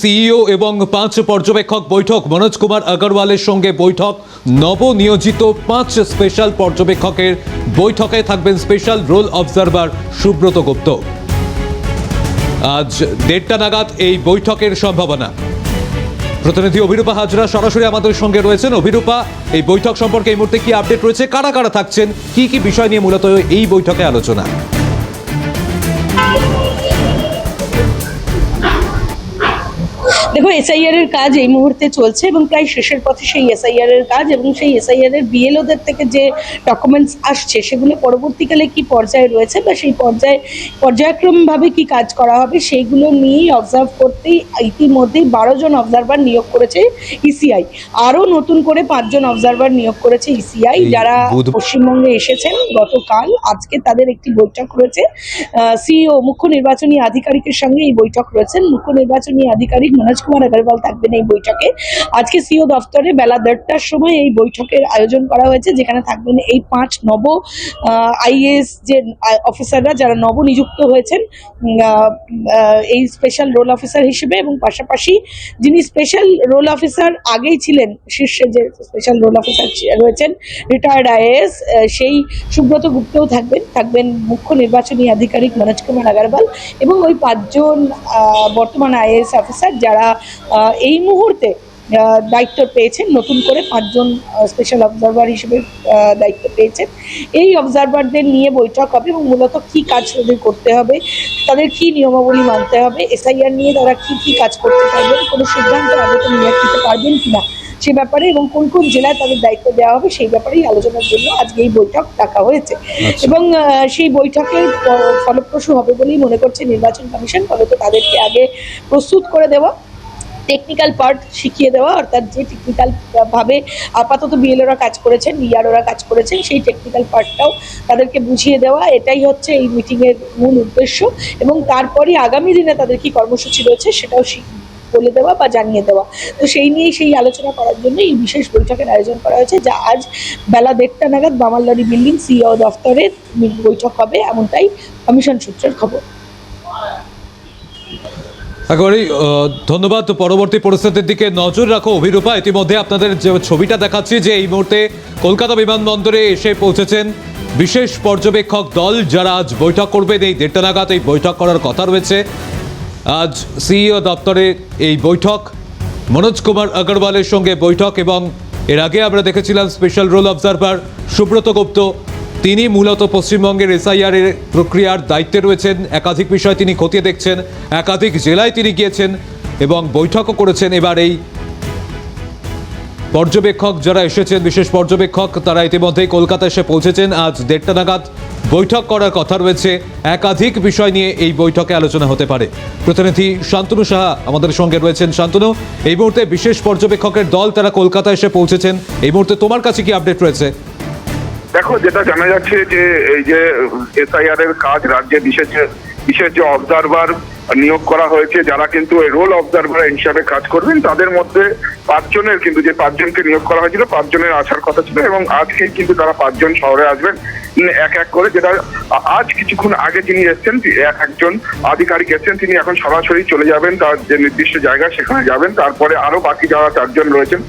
CEO এবং পাঁচ পর্যবেক্ষক বৈঠক। মনোজ কুমার আগরওয়ালের সঙ্গে বৈঠক। নবনিয়োজিত পাঁচ স্পেশাল পর্যবেক্ষকের বৈঠকে থাকবেন special roll observer Subrata Gupta. আজ দেড়টা নাগাদ এই বৈঠকের সম্ভাবনা। প্রতিনিধি অভিরূপা হাজরা সরাসরি আমাদের সঙ্গে রয়েছেন। অভিরূপা, এই বৈঠক সম্পর্কে এই মুহূর্তে কি আপডেট রয়েছে? কারা কারা থাকছেন? কি কি বিষয় নিয়ে মূলত এই বৈঠকে আলোচনা? এসআইআর এর কাজ এই মুহূর্তে চলছে এবং প্রায় শেষের পথে সেই এসআইআর এর কাজ এবং সেই এসআইআর এর বিএলওদের থেকে যে ডকুমেন্টস আসছে সেগুলো পরবর্তীকালে কি পর্যায়ে রয়েছে বা সেই পর্যায়ে পর্যায়ক্রমভাবে কি কাজ করা হবে সেইগুলো নিয়েই অবজার্ভ করতেই ইতিমধ্যেই বারো জন অবজারভার নিয়োগ করেছে ইসিআই আরও নতুন করে পাঁচজন অবজারভার নিয়োগ করেছে ইসিআই যারা পশ্চিমবঙ্গে এসেছেন গতকাল। আজকে তাদের একটি বৈঠক রয়েছে। সিইও মুখ্য নির্বাচনী আধিকারিকের সঙ্গে এই বৈঠক রয়েছেন মুখ্য নির্বাচনী আধিকারিক মনোজ কুমার আগরওয়াল থাকবেন এই বৈঠকে। আজকে সিইও দফতরে বেলা দেড়টার সময় এই বৈঠকের আয়োজন করা হয়েছে যেখানে থাকবেন এই পাঁচ নব আইএস যে অফিসাররা যারা নবনিযুক্ত হয়েছেন আহ, আহ, এই স্পেশাল রোল অফিসার হিসেবে এবং পাশাপাশি যিনি স্পেশাল রোল অফিসার আগেই ছিলেন শীর্ষে যে স্পেশাল রোল অফিসার রয়েছেন রিটায়ার্ড আইএস সেই সুব্রত গুপ্তও থাকবেন। থাকবেন মুখ্য নির্বাচনী আধিকারিক মনোজ কুমার আগারওয়াল এবং ওই পাঁচজন বর্তমান আইএস অফিসার যারা এই মুহূর্তে দায়িত্ব পেয়েছেন নতুন করে পাঁচজন স্পেশাল অবজারভার হিসেবে দায়িত্ব পেয়েছেন। এই অবজারভারদের নিয়ে বৈঠক হবে এবং মূলত কী কাজ তাদের করতে হবে তাদের কী নিয়মাবলী মানতে হবে এসআইআর নিয়ে তারা কী কী কাজ করতে পারবেন কোনো সিদ্ধান্ত আগে নিয়ে নিতে পারবেন কিনা সে ব্যাপারে এবং কোন কোন জেলায় তাদের দায়িত্ব দেওয়া হবে সেই ব্যাপারেই আলোচনার জন্য আজকে এই বৈঠক ডাকা হয়েছে। আচ্ছা। এবং সেই বৈঠকের ফলপ্রসূ হবে বলেই মনে করছে নির্বাচন কমিশন ফলত তাদেরকে আগে প্রস্তুত করে দেওয়া। টেকনিক্যাল পার্ট শিখিয়ে দেওয়া, অর্থাৎ যে টেকনিক্যাল ভাবে আপাতত বিএলওরা কাজ করেছেন ইআরওরা কাজ করেছেন, সেই টেকনিক্যাল পার্টটাও তাদেরকে বুঝিয়ে দেওয়া, এটাই হচ্ছে এই মিটিংয়ের মূল উদ্দেশ্য। এবং তারপরে আগামী দিনে তাদের কি কর্মসূচি রয়েছে, সেটাও বলে দেওয়া বা জানিয়ে দেওয়া। তো সেই নিয়েই সেই আলোচনা করার জন্য এই বিশেষ বৈঠকের আয়োজন করা হয়েছে, যা আজ বেলা দেড়টা নাগাদ বামালদারি বিল্ডিং সিইও দফতরে বৈঠক হবে, এমনটাই কমিশন সূত্রের খবর। একেবারেই ধন্যবাদ। পরবর্তী পরিস্থিতির দিকে নজর রাখো অভিরূপা। ইতিমধ্যে আপনাদের যে ছবিটা দেখাচ্ছি যে এই মুহূর্তে কলকাতা বিমানবন্দরে এসে পৌঁছেছেন বিশেষ পর্যবেক্ষক দল যারা আজ বৈঠক করবেন। এই দেড়টা নাগাদ এই বৈঠক করার কথা রয়েছে। আজ সিইও দপ্তরে এই বৈঠক। মনোজ কুমার আগরওয়ালের সঙ্গে বৈঠক এবং এর আগে আমরা দেখেছিলাম special roll observer Subrata Gupta তিনি মূলত পশ্চিমবঙ্গের এসআইআর এর প্রক্রিয়ার দায়িত্বে রয়েছেন। একাধিক বিষয় তিনি খতিয়ে দেখছেন। একাধিক জেলায় তিনি গিয়েছেন এবং বৈঠকও করেছেন। এবার এই পর্যবেক্ষক যারা এসেছেন, বিশেষ পর্যবেক্ষক, তারা ইতিমধ্যেই কলকাতা এসে পৌঁছেছেন। আজ দেড়টা নাগাদ বৈঠক করার কথা রয়েছে। একাধিক বিষয় নিয়ে এই বৈঠকে আলোচনা হতে পারে। প্রতিনিধি শান্তনু সাহা আমাদের সঙ্গে রয়েছেন। শান্তনু, এই মুহূর্তে বিশেষ পর্যবেক্ষকের দল, তারা কলকাতা এসে পৌঁছেছেন। এই মুহূর্তে তোমার কাছে কি আপডেট রয়েছে? দেখো, যেটা জানা যাচ্ছে যে এই যে এসআইআর এর কাজ রাজ্যে বিশেষ বিশেষ যে অবজারভার নিয়োগ করা হয়েছে, যারা কিন্তু রোল অবজারভার হিসাবে কাজ করবেন, তাদের মধ্যে পাঁচজনের কিন্তু, যে পাঁচজনকে নিয়োগ করা হয়েছিল, পাঁচজনের আসার কথা ছিল এবং আজকে কিন্তু তারা পাঁচজন শহরে আসবেন এক এক করে, যেটা আজ কিছুক্ষণ আগে তিনি এসছেন এক একজন আধিকারিক এসছেন তিনি এখন সরাসরি চলে যাবেন তার যে নির্দিষ্ট জায়গা সেখানে যাবেন। তারপরে আরও বাকি যারা চারজন রয়েছেন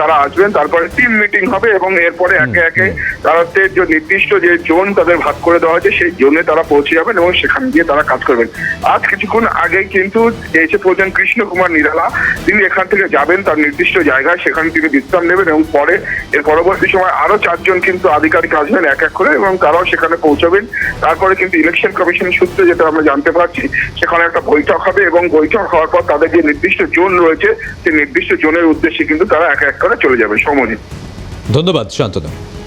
তারা আসবেন। তারপরে টিম মিটিং হবে এবং এরপরে একে একে তাদের যে নির্দিষ্ট যে জোন তাদের ভাগ করে দেওয়া হয়েছে সেই জোনে তারা পৌঁছে যাবেন এবং সেখানে গিয়ে তারা কাজ করবেন। আজ কিছুক্ষণ আগে কিন্তু এসে পৌঁছেন কৃষ্ণ কুমার নিরালা। তিনি এখান থেকে যাবেন তার নির্দিষ্ট জায়গায় সেখানে তিনি বিশ্রাম নেবেন এবং পরে এর পরবর্তী সময় আরও চারজন কিন্তু আধিকারিক আসবেন এক এক করে এবং তারাও সেখানে পৌঁছবেন। তারপরে কিন্তু ইলেকশন কমিশন সূত্রে যেটা আমরা জানতে পারছি, সেখানে একটা বৈঠক হবে এবং বৈঠক হওয়ার পর তাদের যে নির্দিষ্ট জোন রয়েছে, সেই নির্দিষ্ট জোনের উদ্দেশ্যে কিন্তু তারা এক এক করে চলে যাবে। সমজিৎ। ধন্যবাদ, শান্তনু।